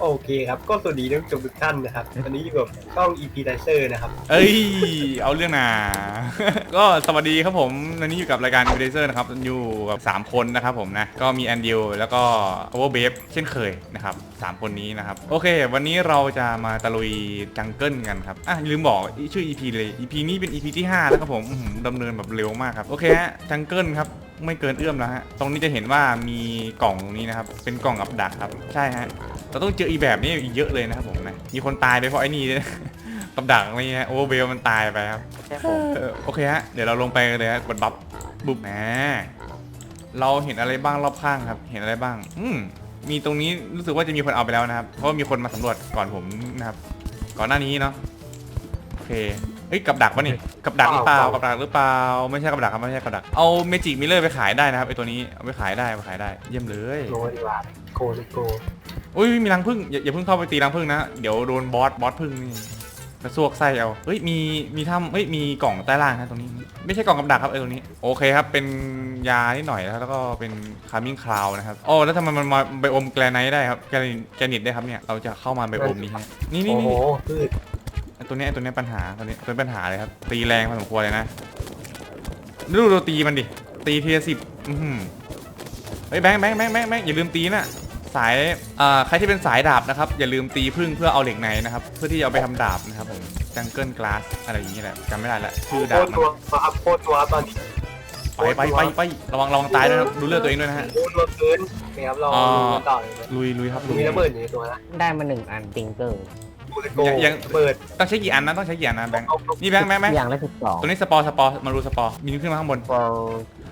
โอเคครับ ก็สวัสดีท่านผู้ชมทุกท่านนะครับวันนี้อยู่กับช่อง EP Dancer นะครับเอ้ย เอาเรื่องนา ก็สวัสดีครับผมวันนี้อยู่กับรายการ v i d a z e r นะครับ อยู่กับ 3 คนนะครับผมนะ ก็มีแอนดิวแล้วก็ Over b a b e เช่นเคยนะครับ 3 คนนี้นะครับ โอเค วันนี้เราจะมาตะลุยจังเกิลกันครับ อะ ลืมบอกชื่อ EP เลย EP นี้เป็น EP ที่ 5 แล้วครับผมอื้อหือดำเนินแบบเร็วมากครับ โอเคฮะ จังเกิลครับ ไม่เกินเอื้อมแล้วฮะ ตรงนี้จะเห็นว่ามีกล่องตรงนี้นะครับ เป็นกล่องกับดักครับ ใช่ฮะ เราต้องเจออีแบบนี้อีกเยอะเลยนะครับผมนะ มีคนตายไปเพราะไอ้นี่ด้วยกับดักอะไรเงี้ยโอเวอร์เบลมันตายไปครับใช่ผมเออโอเคฮะ เดี๋ยวเราลงไปกันเลยฮะ กดบัฟบุบแหมเราเห็นอะไรบ้างรอบข้างครับ เห็นอะไรบ้าง อืมมีตรงนี้รู้สึกว่าจะมีคนเอาไปแล้วนะครับ เพราะว่ามีคนมาสำรวจก่อนผมนะครับ ก่อนหน้านี้เนาะ โอเค เอ้ยกับดักปะนี่กับดักหรือเปล่ากับดักหรือเปล่าไม่ใช่กับดักครับไม่ใช่กับดักเอาเมจิกมิเลอร์ไปขายได้นะครับไอตัวนี้เอาไปขายได้เอาไปขายได้ เยี่ยมเลยโนดีกว่าโกเลยโกอุ้ยมีรังผึ้งอย่าอย่าเพิ่งเข้าไปตีรังผึ้งนะเดี๋ยวโดนบอสบอสผึ้งนี่กระซวกไส้เอาเฮ้ยมีมีถ้ำเฮ้ยมีกล่องใต้ล่างนะตรงนี้ ไม่ใช่กล่องกับดักครับไอ้ตรงนี้โอเคครับเป็นยานิดหน่อยนะครับแล้วก็เป็นคามิ่งคลาวนะครับโอ้แล้วทำไมมันมาไบโอมแกรไนท์ได้ครับแกรนิแกรนิตได้ครับเนี่ยเราจะเข้ามาไบโอมนี้ฮะนี่นี่โอ้โหนี่พืชไอ้ ตัวเนี้ยไอ้ตัวเนี้ยปัญหาตัวนี้เป็นปัญหาเลยครับ ตีแรงพอสมควรเลยนะดูเราตีมันดิ ตีทีละสิบอื้อหือเฮ้ยแบงค์แบงค์แบงค์แบงค์แบงค์อย่าลืมตีนะสายอ่าใครที่เป็นสายดาบนะครับ อย่าลืมตีพึ่งเพื่อเอาเหล็กในนะครับ เพื่อที่จะเอาไปทำดาบนะครับผมจังเกิลกลาสอะไรอย่างนี้แหละจำไม่ได้ละชื่อโคดาบตรตัวครับโคตรตัวครับตอนนี้ไปไปไปไประวังระวังตายด้วยนะครับดูเลือดตัวเองด้วยนะฮะ โคตรตัวเกินโอเคครับเราอ่าดูต่อเลยนะลุยลุยครับลุยมีระเบิดอยู่ในตัวนะได้มาหนึ่งอันติงเกอร์ โกเลยโกระเบิดต้องใช้กี่อันนะต้องใช้กี่อันนะแบงค์เอาเอานี่แบงค์แบงค์แบงค์อย่างละสิบสองตัวนี้สปอร์สปอร์มารูสปอร์มีขึ้นมาข้างบนพอ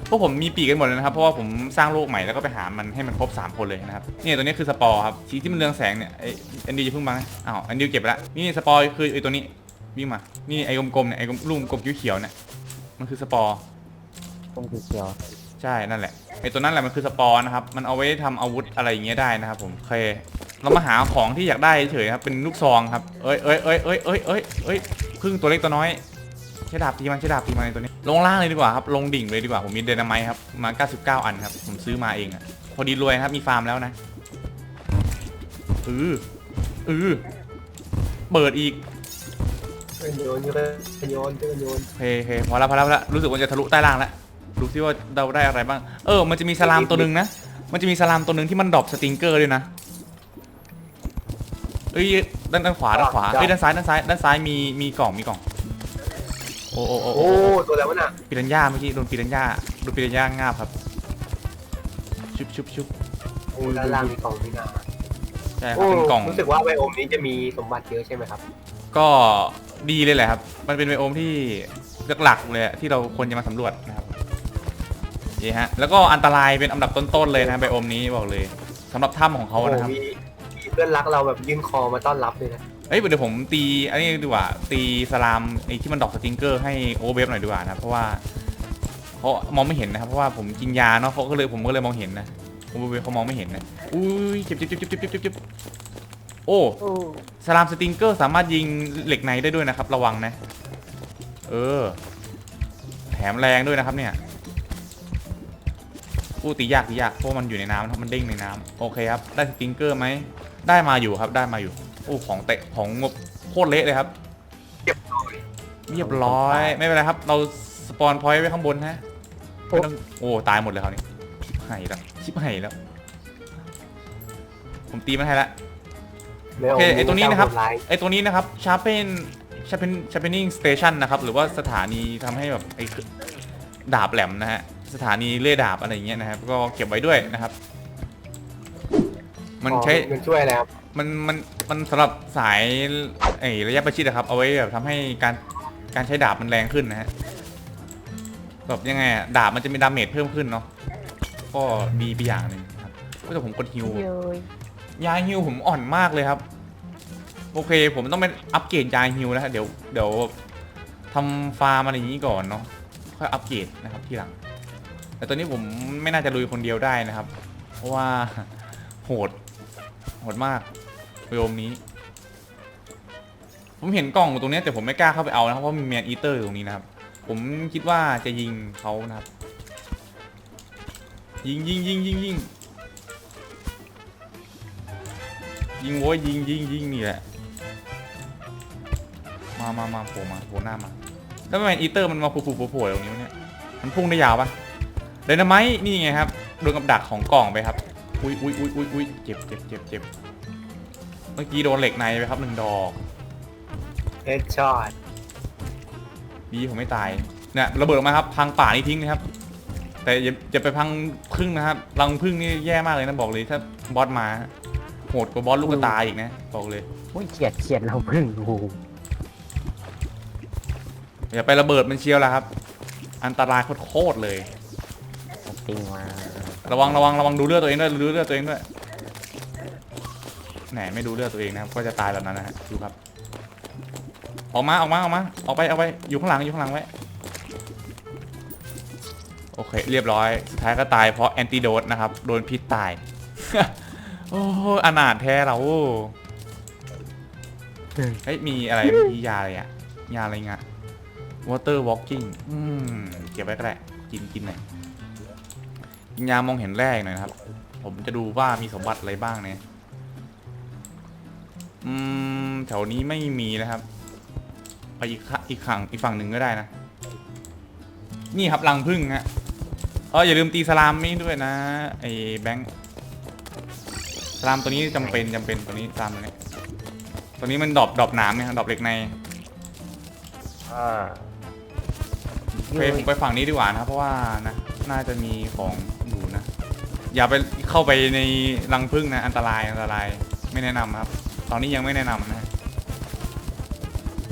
พวกผมมีปีกกันหมดเลยนะครับ เพราะว่าผมสร้างโลกใหม่แล้วก็ไปหามันให้มันครบ 3 คนเลยนะครับเนี่ยตัวนี้คือสปอร์ครับสีที่มันเรืองแสงเนี่ยไออันดีจะเพิ่งมาอ้าวอันดีเก็บไปละนี่สปอร์คือไอตัวนี้วิ่งมา นี่ไอกลมๆเนี่ยไอกลมลูกกลมเขียวๆเนี่ยมันคือสปอร์คงสีเขียวใช่นั่นแหละไอตัวนั้นแหละมันคือสปอร์นะครับมันเอาไว้ทำอาวุธอะไรอย่างเงี้ยได้นะครับผมโอเค เรามาหาของที่อยากได้เฉยๆครับเป็นลูกซองครับเอ้ยเอ้ยเอ้ยเอ้ยเอ้ยเอ้ยเอ้ยพึ่งตัวเล็กตัวน้อยใช้ดาบตีมันใช้ดาบตีมันในตัวนี้ ลงล่างเลยดีกว่าครับลงดิ่งเลยดีกว่าผมมีเดนาไมต์ครับมา 99 อันครับผมซื้อมาเองอะพอดีรวยครับมีฟาร์มแล้วนะเออเออเปิดอีกเกินโยนเกินโยนเกินโยนโอเคโอเคพอแล้วพอแล้วพอแล้วรู้สึกว่าจะทะลุใต้ล่างแล้วดูซิว่าเราได้อะไรบ้าง เออ มันจะมีสลามตัวหนึ่งนะ มันจะมีสลามตัวหนึ่งที่มันดรอปสติงเกอร์ด้วยนะเอ้ยด้านด้านขวาด้านขวาเอ้ยด้านซ้ายด้านซ้ายด้านซ้ายมีมีกล่องมีกล่อง โอ้โอ้โอ้โอ้โอ้ตัวแล้วน่ะปิรันย่าเมื่อกี้โดนปิรันย่าโดนปิรันย่างาบครับชุบชุบชุบโอ้ด้านล่างมีกล่องนี่นาใช่ครับโอ้เป็นกล่อง รู้สึกว่าไบโอมนี้จะมีสมบัติเยอะใช่ไหมครับก็ดีเลยแหละครับ มันเป็นไบโอมที่หลักๆเลยอะที่เราควรจะมาสำรวจนะครับนี่ฮะ แล้วก็อันตรายเป็นอันดับต้นๆเลยนะไบโอมนี้บอกเลยสำหรับถ้ำของเขาโอ้นะครับ มีมีเพื่อนรักเราแบบยื่นคอมาต้อนรับเลยนะเอ้ยเดี๋ยวผมตีอันนี้ดีกว่า ตีสลามไอ้ที่มันดอกสติงเกอร์ให้โอเวฟหน่อยดีกว่านะเพราะว่าเขามองไม่เห็นนะครับเพราะว่าผมกินยาเนาะเขาก็เลยผมก็เลยมองเห็นนะโอเวฟเขามองไม่เห็นนะอุ้ยเจ็บเจ็บเจ็บเจ็บเจ็บเจ็บเจ็บโอ้สลามสติงเกอร์สามารถยิงเหล็กในได้ด้วยนะครับ ระวังนะ เออ แถมแรงด้วยนะครับเนี่ยอู้ตียากตียากเพราะมันอยู่ในน้ำนะครับมันเด้งในน้ำโอเคครับ ได้สติงเกอร์ไหม ได้มาอยู่ครับได้มาอยู่โอ้ของเตะของงบโคตรเละเลยครับเก็บหน่อยเรียบร้อยไม่เป็นไรครับ เราสปอนพอยต์ไว้ข้างบนฮะไม่ต้องโอ้ตายหมดเลยคราวนี้ชิบหายแล้วชิบหายแล้ว ผมตีมันให้ละไบโอมโอเคไอ้ตัวนี้นะครับโหดายไอตัวนี้นะครับชาร์เปนชาร์เปนชาร์เปนิงสเตชันนะครับหรือว่าสถานีทำให้แบบไอดาบแหลมนะฮะสถานีเลื่อยดาบอะไรอย่างเงี้ยนะครับ ก็เก็บไว้ด้วยนะครับ มันใช้ อ๋อมันช่วยอะไรครับ มันมันมันสำหรับสายไอระยะประชิดนะครับ เอาไว้แบบทำให้การการใช้ดาบมันแรงขึ้นนะฮะแบบยังไงอะดาบมันจะมีดาเมจเพิ่มขึ้นเนาะก็ดีไปอย่างหนึ่งครับก็แต่ผมกดฮิวเย้ยยาฮิวผมอ่อนมากเลยครับ โอเค ผมต้องไปอัปเกรดยาฮิวแล้วฮะเดี๋ยวเดี๋ยวทำฟาร์มอะไรอย่างนี้ก่อนเนาะค่อยอัปเกรดนะครับทีหลัง แต่ตอนนี้ผมไม่น่าจะลุยคนเดียวได้นะครับ เพราะว่า โหด โหดมากโยมนี้ ผมเห็นกล่องตรงนี้แต่ผมไม่กล้าเข้าไปเอานะครับเพราะมีแมนอีเตอร์อยู่ตรงนี้นะครับ ผมคิดว่าจะยิงเขานะครับ ยิงยิงยิงยิงยิงยิงโว้ยยิงยิงยิงนี่แหละ มามามาโผล่มาโผล่หน้ามาแล้วทำไมอีเตอร์มันมาโผล่ๆโผล่ตรงนี้วะเนี่ยมันพุ่งได้ยาวปะเดนไมนี่ไงครับโดนกับดักของกล่องไปครับ อุ้ยอุ้ยอุ้ยอุ้ยอุ้ยเจ็บเจ็บเจ็บเจ็บเมื่อกี้โดนเหล็กในไปครับหนึ่งดอกเฮดช็อตดีผมไม่ตายเนี่ยระเบิดออกมาครับพังป่านี่ทิ้งนะครับ แต่อย่าอย่าไปพังพึ่งนะครับรังพึ่งนี่แย่มากเลยนะบอกเลยถ้าบอสมาโหดกว่าบอสลูกกระตายอีกนะบอกเลยอุ้ยเฉียดเฉียดเราพึ่งโอ้โหอย่าไประเบิดมันเชียวละครับ อันตรายโคตรๆเลยติงมา ระวังระวังระวังดูเลือดตัวเองด้วยดูเลือดตัวเองด้วยแหนไม่ดูเลือดตัวเองนะครับก็จะตายแบบนั้นนะฮะดูครับ ออกมาออกมาออกมาออกไปเอาไปอยู่ข้างหลังอยู่ข้างหลังไว้โอเค เรียบร้อยสุดท้ายก็ตายเพราะแอนติโดสนะครับโดนพิษตาย โอ้โหอนาถแท้เราเฮ้ยมีอะไรมียาอะไรอะยาอะไรเงี้ย water walking อืมเก็บไว้ก็ได้กินกินหน่อยกิน ยามองเห็นแรกหน่อยนะครับ ผมจะดูว่ามีสมบัติอะไรบ้างเนี่ยอืมแถวนี้ไม่มีนะครับ ไปอีกขอีกฝั่งอีกฝั่งหนึ่งก็ได้นะ นี่ครับรังพึ่งฮะเอออย่าลืมตีสลามนี่ด้วยนะไอ้แบงค์สลามตัวนี้จำเป็นจำเป็นตัวนี้สลามตัวนี้ตัวนี้มันดรอปดรอปหนามเนี่ยดรอปเหล็กในอ่าโอเคผมไปฝั่งนี้ดีกว่านะครับเพราะว่านะ น่าจะมีของ อย่าไปเข้าไปในรังพึ่งนะ อันตรายอันตรายไม่แนะนำครับ ตอนนี้ยังไม่แนะนำนะ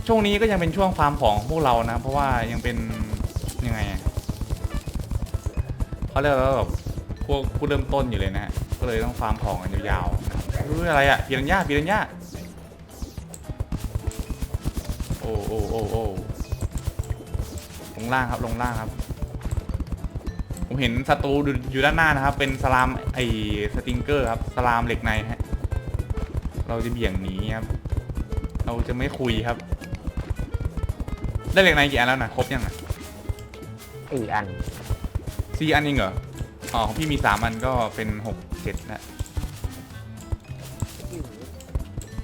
ช่วงนี้ก็ยังเป็นช่วงฟาร์มของพวกเรานะ เพราะว่ายังเป็นยังไงเขาเรียกว่าแบบพวกผู้เริ่มต้นอยู่เลยนะฮะก็เลยต้องฟาร์มของกันยาวๆนะเฮ้ยอะไรอะปีรัญญาปีรัญญาโอ้โอ้โอ้โอ้ลงล่างครับลงล่างครับ ผมเห็นศัตรูอยู่อยู่ด้านหน้านะครับ เป็นสลามไอ้สติงเกอร์ครับสลามเหล็กในฮะเราจะเบี่ยงหนีครับ เราจะไม่คุยครับ ได้เหล็กในกี่อันแล้วนะครบยังอะสี่อันสี่อันเองเหรออ๋อของพี่มีสามอันก็เป็นหกเจ็ดนะ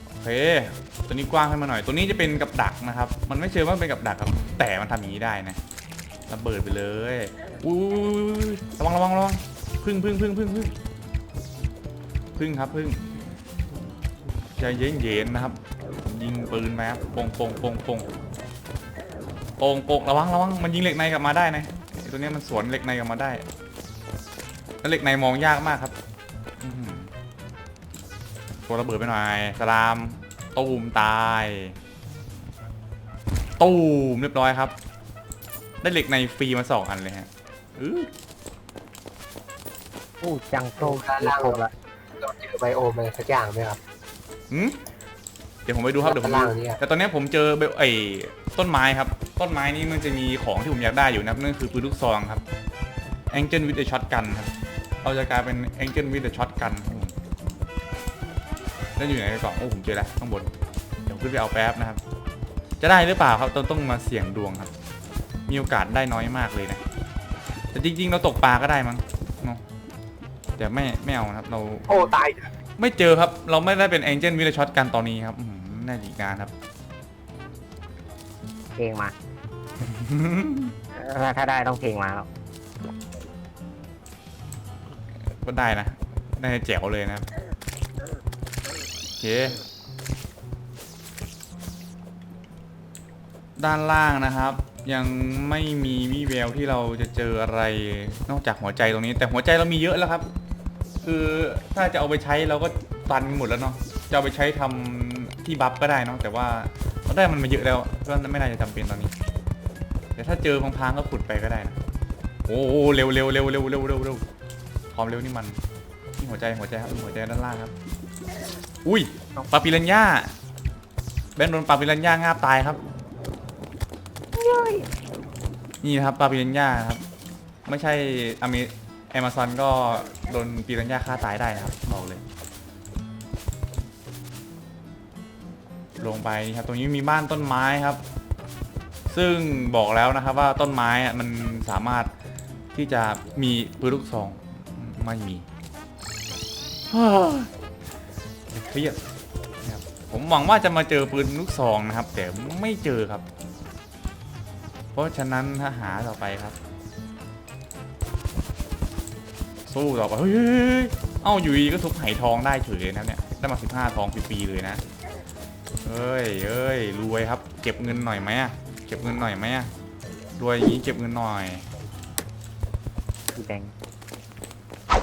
โอเคตัวนี้กว้างขึ้นมาหน่อย ตัวนี้จะเป็นกับดักนะครับ มันไม่เชิงว่าเป็นกับดักครับ แต่มันทำอย่างนี้ได้นะ ระเบิดไปเลยอุ้ยระวังระวังระวังพึ่งพึ่งพึ่งพึ่งพึ่งพึ่งครับพึ่งใจเย็นเย็นๆนะครับ ยิงปืนมาครับปงปงปงปงปงปงระวังระวังมันยิงเหล็กในกลับมาได้นะไอ้ตัวเนี้ยมันสวนเหล็กในกลับมาได้แล้วเหล็กในมองยากมากครับอื้อหือตัวระเบิดไปหน่อยสลามตูมตายตูมเรียบร้อยครับ ได้เหล็กในฟรีมาสองอันเลยฮะอื้ออู้จังโก้มีครบละเราเจอไบโอมอะไรสักอย่างไหมครับ หืมเดี๋ยวผมไปดูครับเดี๋ยวผมดูข้างล่างเนี่ย แต่ตอนนี้ผมเจอเบลไอ้ต้นไม้ครับ ต้นไม้นี้มันจะมีของที่ผมอยากได้อยู่นะครับนั่นคือปืนลูกซองครับ Angel with a shotgun ครับเราจะกลายเป็น Angel with a shotgun ครับผมแล้วอยู่ไหนในกล่องโอ้ผมเจอแล้วข้างบนเดี๋ยวขึ้นไปเอาแป๊บนะครับ จะได้หรือเปล่าครับต้องต้องมาเสี่ยงดวงครับ มีโอกาสได้น้อยมากเลยนะ แต่จริง ๆ เราตกปลาก็ได้มั้งเนาะแต่ไม่ไม่เอานะครับ เราโอ้ตายไม่เจอครับ เราไม่ได้เป็น Angel with a shotgun ตอนนี้ครับอื้อหือน่าจะอีกนานครับ เพลงมาถ้าถ้าได้ต้องเพลงมาแล้วก็ได้นะ ได้แจ๋วเลยนะครับโอเค ด้านล่างนะครับ ยังไม่มีวี่แววที่เราจะเจออะไรนอกจากหัวใจตรงนี้ แต่หัวใจเรามีเยอะแล้วครับ คือถ้าจะเอาไปใช้เราก็ตันหมดแล้วเนาะจะเอาไปใช้ทำที่บัฟก็ได้เนาะแต่ว่าเราได้มันมาเยอะแล้วก็ไม่น่าจะจำเป็นตอนนี้ แต่ถ้าเจอพังๆก็ขุดไปก็ได้นะโอ้โหเร็วเร็วเร็วเร็วเร็วเร็วเร็วความเร็วนี่มันนี่หัวใจหัวใจครับหัวใจด้านล่างครับ อุ้ยปาปิรันย่าแบนโดนปาปิรันย่างาบตายครับ นี่นะครับปาปิรันย่าครับ ไม่ใช่อเมแอมซอนก็โดนปีรันย่าฆ่าตายได้นะครับบอกเลย ลงไปนี่ครับ ตรงนี้มีบ้านต้นไม้ครับ ซึ่งบอกแล้วนะครับว่าต้นไม้อะมันสามารถที่จะมีปืนลูกซองไม่มีเครียดผมหวังว่าจะมาเจอปืนลูกซองนะครับ แต่ไม่เจอครับ เพราะฉะนั้นถ้าหาต่อไปครับ สู้ต่อไปเฮ้ยเฮ้ยเฮ้ยเอ้าอยู่ดีก็ทุบไหทองได้เฉยเลยนะครับเนี่ยได้มาสิบห้าทองฟรีๆเลยนะเอ้ยเอ้ยรวยครับ เก็บเงินหน่อยไหมอะเก็บเงินหน่อยไหมอะรวยอย่างนี้เก็บเงินหน่อยพี่แบงค์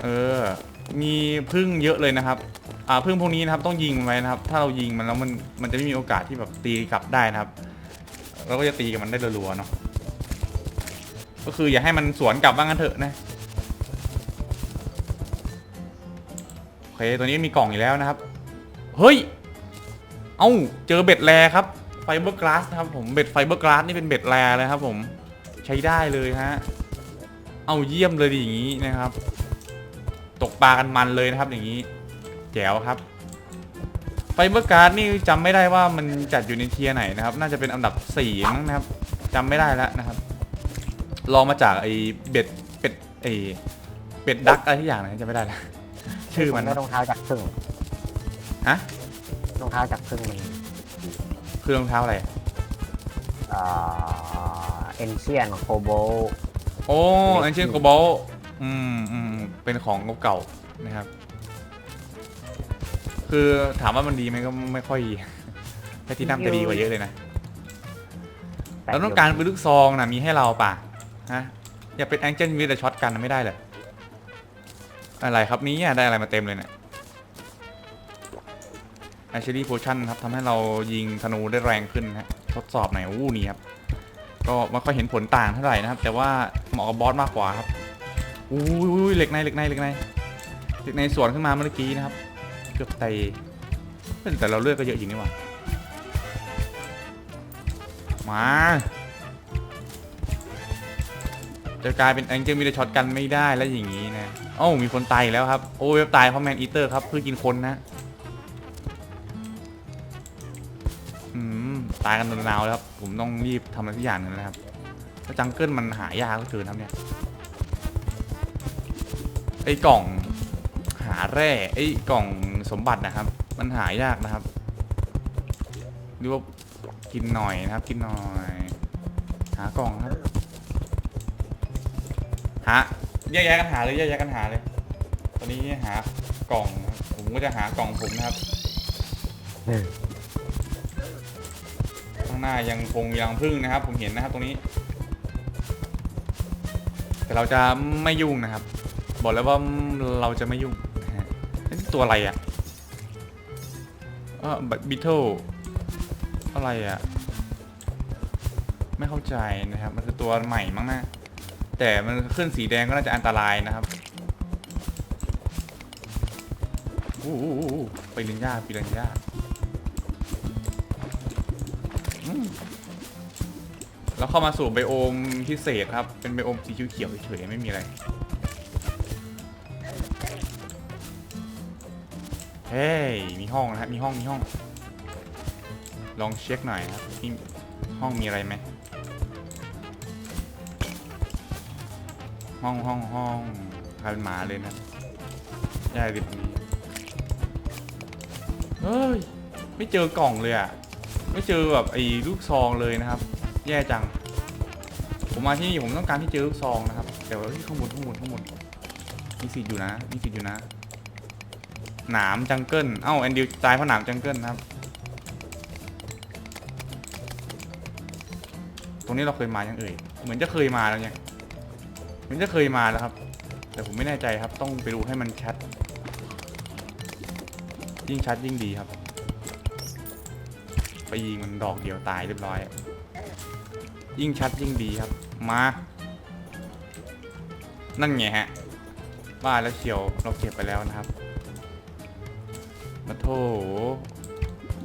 เออ มีพึ่งเยอะเลยนะครับ อ่าพึ่งพวกนี้นะครับต้องยิงมันไว้นะครับ ถ้าเรายิงมันแล้วมันมันจะไม่มีโอกาสที่แบบตีกลับได้นะครับ เราก็จะตีกับมันได้รัวๆเนาะ ก็คืออย่าให้มันสวนกลับบ้างกันเถอะนะโอเคตัวนี้มีกล่องอีกแล้วนะครับ เฮ้ย เอ้าเจอเบ็ดแรครับไฟเบอร์กลาสนะครับผมเบ็ดไฟเบอร์กลาสนี่เป็นเบ็ดแรเลยครับผมใช้ได้เลยฮะเอาเยี่ยมเลยดิอย่างนี้นะครับ ตกปลากันมันเลยนะครับอย่างนี้ แจ๋วครับไฟเบอร์การ์ดนี่จำไม่ได้ว่ามันจัดอยู่ในเทียไหนนะครับ น่าจะเป็นอันดับ4มั้งนะครับจำไม่ได้แล้วนะครับ ลองมาจากไอ้เบ็ดเป็ดไอ้เป็ดดักอะไรที่อย่างนะจำไม่ได้แล้วชื่อมันได้รองเท้าจากพึ่งฮะรองเท้าจากพึ่งมันคือรองเท้าอะไรเอ่อเอนเชียนโคโบโอ้เล็กอันเช่นอยู่โกบอลอืมอืมเป็นของเก่าๆนะครับ คือถามว่ามันดีไหมก็ไม่ค่อยแค่ที่นั่งจะดีกว่าเยอะเลยนะเราต้องการปืนลูกซองนะมีให้เราป่ะ ฮะอย่าเป็นแองเจิลวิดช็อตกันไม่ได้เลยอะไรครับนี้ได้อะไรมาเต็มเลยเนี่ยแอชลี่โพชั่นครับทำให้เรายิงธนูได้แรงขึ้นนะฮะทดสอบหน่อยอู้นี่ครับก็ไม่ค่อยเห็นผลต่างเท่าไหร่นะครับ แต่ว่าเหมาะกับบอสมากกว่าครับอู้ยเหล็กในเหล็กในเหล็กในเหล็กในสวนขึ้นมาเมื่อกี้นะครับเกือบไตเป็นแต่เราเลือดก็เยอะอยู่นี่หว่ามา จะกลายเป็นแองเจิลมีแต่ช็อตกันไม่ได้แล้วอย่างนี้นะเอ้มีคนตายอีกแล้วครับ โอ้ยตายเพราะแมนอีเตอร์ครับเพื่อกินคนนะอืมตายกันนาวแล้วครับ ผมต้องรีบทำอะไรทุกอย่างนึงนะครับแล้วจังเกิลมันหายากก็เกินครับเนี่ยไอ้กล่องหาแร่ไอ้กล่องสมบัตินะครับ มันหายากนะครับหรือว่ากินหน่อยนะครับ กินหน่อย หากล่องครับ หาแยกย้ายกันหาเลยแยกย้ายกันหาเลย ตอนนี้หากล่องนะครับผมก็จะหากล่องผมนะครับอืมข้างหน้ายังคงยังพึ่งนะครับ ผมเห็นนะครับตรงนี้ แต่เราจะไม่ยุ่งนะครับ บอกแล้วว่าเราจะไม่ยุ่งนะฮะนี่ตัวอะไรอะเออบิทเทิลอะไรอะ ไม่เข้าใจนะครับ มันคือตัวใหม่มั้งนะ แต่มันขึ้นสีแดงก็น่าจะอันตรายนะครับอู้โหไปลินยาปีลินยาแล้วเข้ามาสู่ไบโอมพิเศษครับ เป็นไบโอมสีเขียวเฉยๆไม่มีอะไรเฮ้ย มีห้องนะครับ มีห้อง มีห้อง ลองเช็คหน่อยครับมีห้องมีอะไรไหม ห้องห้องห้องกลายเป็นหมาเลยนะย่าดิบนี้เฮ้ยไม่เจอกล่องเลยอะไม่เจอแบบไอ้ลูกซองเลยนะครับ แย่จัง ผมมาที่นี่ผมต้องการที่เจอลูกซองนะครับแต่ว่าที่ข้างบนข้างบนข้างบนมีสิทธิ์อยู่นะมีสิทธิ์อยู่นะ หนามจังเกิลเอ้าแอนดิวตายเพราะหนามจังเกิลนะครับ ตรงนี้เราเคยมายังเอ่ยเหมือนจะเคยมาแล้วเนี่ย มือนจะเคยมาแล้วครับ แต่ผมไม่แน่ใจครับ ต้องไปดูให้มันชัด ยิ่งชัดยิ่งดีครับ ไปยิงมันดอกเดียวตายเรียบร้อย ยิ่งชัดยิ่งดีครับ มา นั่นไงฮะบ้าแล้วเชียวเราเก็บไปแล้วนะครับมาโถ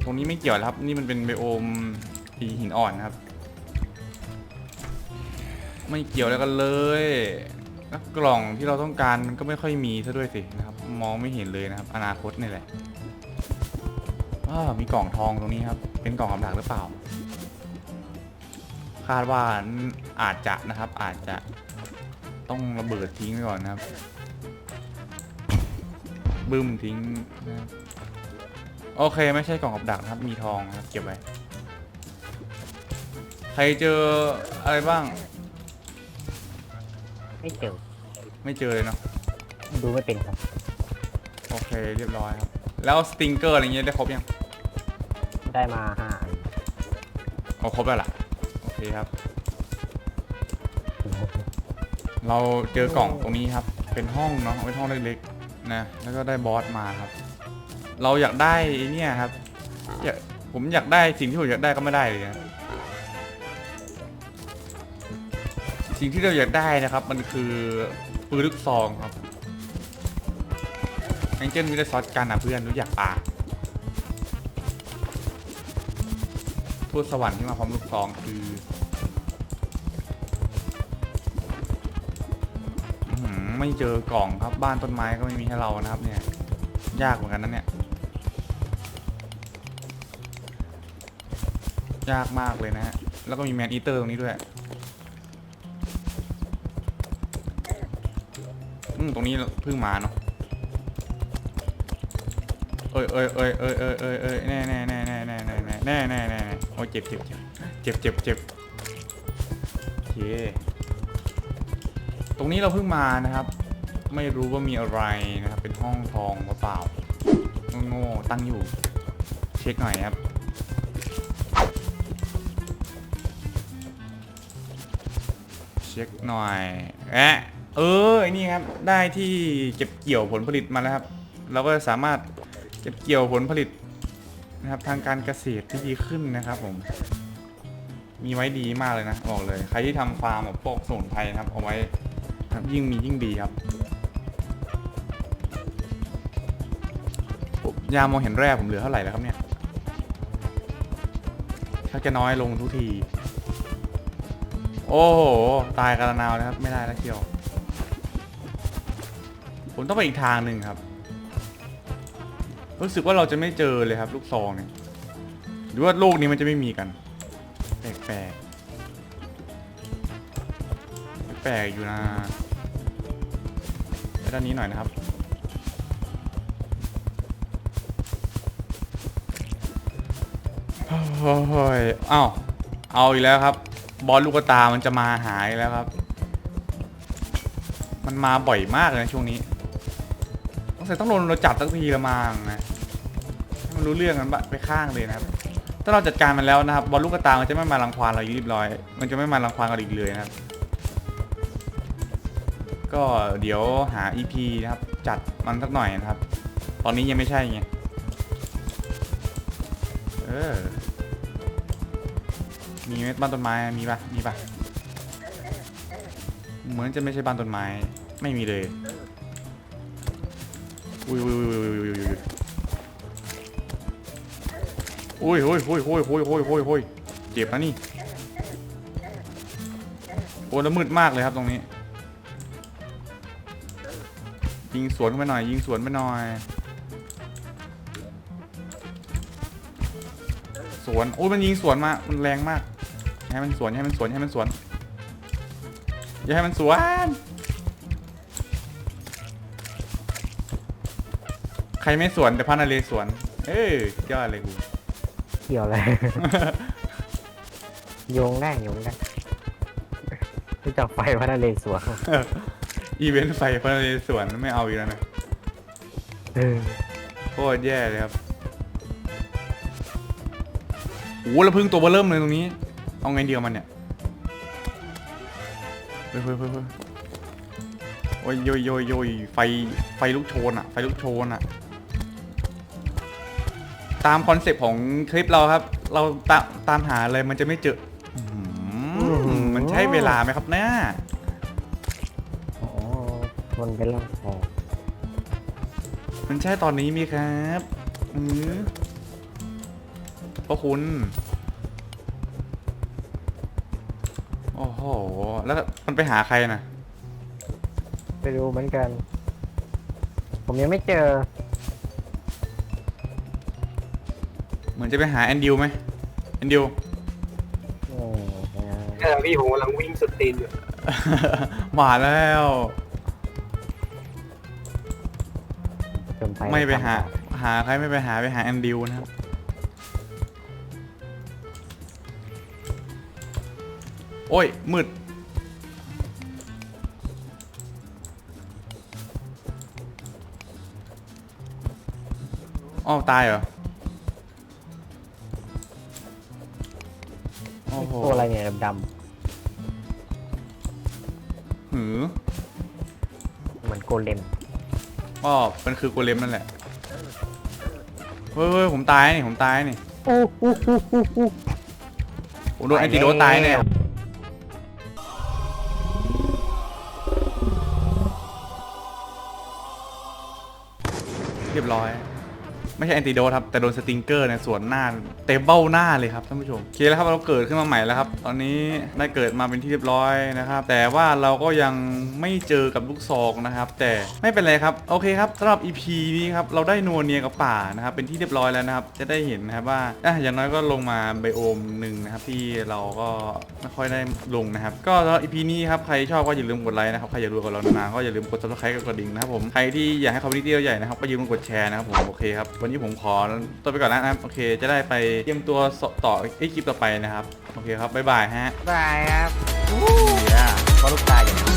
ตรงนี้ไม่เกี่ยวแล้วครับ นี่มันเป็นไบโอมปีหินอ่อนนะครับ ไม่เกี่ยวแล้วกันเลยแล้วกล่องที่เราต้องการมันก็ไม่ค่อยมีซะด้วยสินะครับ มองไม่เห็นเลยนะครับ อนาคตนี่แหละอ้ามีกล่องทองตรงนี้ครับ เป็นกล่องกำดักหรือเปล่า คาดว่าอาจจะนะครับ อาจจะต้องระเบิดทิ้งไว้ก่อนนะครับ บึ้มทิ้งนะครับโอเคไม่ใช่กล่องกับดักนะครับ มีทองนะครับ เก็บไว้ ใครเจออะไรบ้าง ไม่เจอ ไม่เจอเลยเนาะดูไม่เป็นครับโอเคเรียบร้อยครับ แล้วสติงเกอร์อะไรเงี้ยได้ครบยังได้มาห้าอันเอาครบแล้วล่ะโอเคครับ เราเจอกล่องตรงนี้ครับ เป็นห้องเนาะเป็นห้องเล็กๆนะแล้วก็ได้บอสมาครับ เราอยากได้ไอ้เนี่ยครับอยากผมอยากได้สิ่งที่ผมอยากได้ก็ไม่ได้เลยนะ สิ่งที่เราอยากได้นะครับ มันคือปืนลูกซองครับแองเจิลมิเตอร์ซอสกันอะเพื่อนรู้อยากปาทูตสวรรค์ที่มาพร้อมลูกซองคืออื้อหือไม่เจอกล่องครับบ้านต้นไม้ก็ไม่มีให้เรานะครับ เนี่ย ยากเหมือนกันนะเนี่ย ยากมากเลยนะฮะแล้วก็มีแมนอีเตอร์ตรงนี้ด้วย อืมตรงนี้เพิ่งมาเนาะเอ้ยเอ้ยเอ้ยเอ้ยเอ้ยเอ้ยเอ้ยแน่แน่แน่แน่แน่แน่แน่แน่แน่แน่โอ้เจ็บเจ็บเจ็บเจ็บเจ็บเจ็บตรงนี้เราเพิ่งมานะครับ ไม่รู้ว่ามีอะไรนะครับ เป็นห้องทองเปล่าโง่ๆตั้งอยู่ เช็คหน่อยครับเช็คหน่อยแอะ เออไอ้นี่ครับได้ที่เก็บเกี่ยวผลผลิตมาแล้วครับ เราก็สามารถเก็บเกี่ยวผลผลิตนะครับทางการเกษตรที่ดีขึ้นนะครับผม มีไว้ดีมากเลยนะบอกเลย ใครที่ทำฟาร์มแบบพวกสมุนไพรนะครับ เอาไว้ครับยิ่งมียิ่งดีครับยามองเห็นแร่ผมเหลือเท่าไหร่แล้วครับเนี่ยชักจะน้อยลงทุกที โอ้โห ตายกันละนาวนะครับ ไม่ได้แล้วเชียว ผมต้องไปอีกทางหนึ่งครับ รู้สึกว่าเราจะไม่เจอเลยครับ ลูกซองเนี่ยหรือว่าโลกนี้มันจะไม่มีกัน แปลกแปลกแปลกอยู่นะไปด้านนี้หน่อยนะครับ โอ้ยเอ้าเอาอีกแล้วครับ บอลลูกตามันจะมาหายแล้วครับ มันมาบ่อยมากเลยช่วงนี้ งใส่ต้องโดนเราจับตั้งทีละมังนะให้มันรู้เรื่องกันบะไปข้างเลยนะครับ ถ้าเราจัดการมันแล้วนะครับบอลลูกตามันจะไม่มารังควานเราอยู่เรียบร้อย มันจะไม่มารังควานเราอีกเลยนะครับ ก็เดี๋ยวหา EP นะครับ จัดมันสักหน่อยนะครับ ตอนนี้ยังไม่ใช่ไงเออมีไหมบ้านต้นไม้มีปะมีปะเหมือนจะไม่ใช่บ้านต้นไม้ ไม่มีเลย อุ้ยอุ้ยอุ้ยอุ้ยอุ้ยอุ้ยอุ้ยอุ้ยอุ้ยอุ้ยอุ้ยอุ้ยอุ้ยเจ็บนะนี่โอ้แล้วมืดมากเลยครับตรงนี้ ยิงสวนไปหน่อย ยิงสวนไปหน่อย สวนโอ้ยมันยิงสวนมา มันแรงมากให้มันสวนให้มันสวนให้มันสวนอย่าให้มันสวน ใครไม่สวนแต่พระนาเรศวรเอ้ยยอดเลยกู เกี่ยวเลยโยงได้โยงได้รู้จักไฟพระนเรศวรอีเวนต์ไฟพระนาเรศวรไม่เอาอีกแล้วนะเออโคตรแย่เลยครับโอ้แล้วพึ่งตัวเบอร์เริ่มเลยตรงนี้ เอาไงเดียวมันเนี่ยเฮ้ยเฮ้ยเฮ้ยเฮ้ยโอ้ยโยยโยยโยยไฟไฟลุกโชนอะไฟลุกโชนอะ ตามคอนเซปต์ของคลิปเราครับ เราตามตามหาอะไรมันจะไม่เจออื้อหือมันใช้เวลาไหมครับเนี่ยโอ้มันเป็นร่างทองมันใช่ตอนนี้มีครับอือพระคุณ โอ้โห แล้วมันไปหาใครนะ ไปดูเหมือนกัน ผมยังไม่เจอ เหมือนจะไปหาแอนดิวไหมแอนดิวเออขณะพี่ผมกำลังวิ่งสุดตีนอยู่มาแล้ว จนไปไม่ไปหาหา หาใครไม่ไปหาไปหาแอนดิวนะครับโอ้ยมืดอ้าวตายเหรอ ตัวอะไรเนี่ยดำหือๆเหมือนโกเลมก็มันคือโกเลมนั่นแหละเฮ้ยเฮ้ยผมตายนี่ผมตายนี่อู้อู้อู้อู้อู้ผมโดนแอนติโดตายเนี่ยเรียบร้อย ไม่ใช่แอนติโดครับ แต่โดนสติงเกอร์เนี่ยสวนหน้าเต็มเบ้าหน้าเลยครับท่านผู้ชมโอเคแล้วครับเราเกิดขึ้นมาใหม่แล้วครับ ตอนนี้ได้เกิดมาเป็นที่เรียบร้อยนะครับ แต่ว่าเราก็ยังไม่เจอกับลูกซองนะครับ แต่ไม่เป็นไรครับ โอเคครับสำหรับ EP นี้ครับ เราได้นัวเนียกับป่านะครับ เป็นที่เรียบร้อยแล้วนะครับ จะได้เห็นนะครับว่าอะอย่างน้อยก็ลงมาไบโอมหนึ่งนะครับ ที่เราก็ไม่ค่อยได้ลงนะครับ ก็สำหรับ EP นี้ครับ ใครชอบก็อย่าลืมกดไลค์นะครับ ใครอยากดูกับเรานานๆก็อย่าลืมกด subscribe กับกระดิ่งนะครับผม ใครที่อยากให้คอมมิชชั่นใหญ่นะครับ ก็อย่าลืมกดแชร์นะครับผม โอเคครับวันนี้ผมขอตัวไปก่อนแล้วนะครับ โอเค จะได้ไปเตรียมตัวต่อไอ้คลิปต่อไปนะครับ โอเคครับ บ๊ายบายฮะ บายครับ Yeah. เพราลูกตาอย่างนี้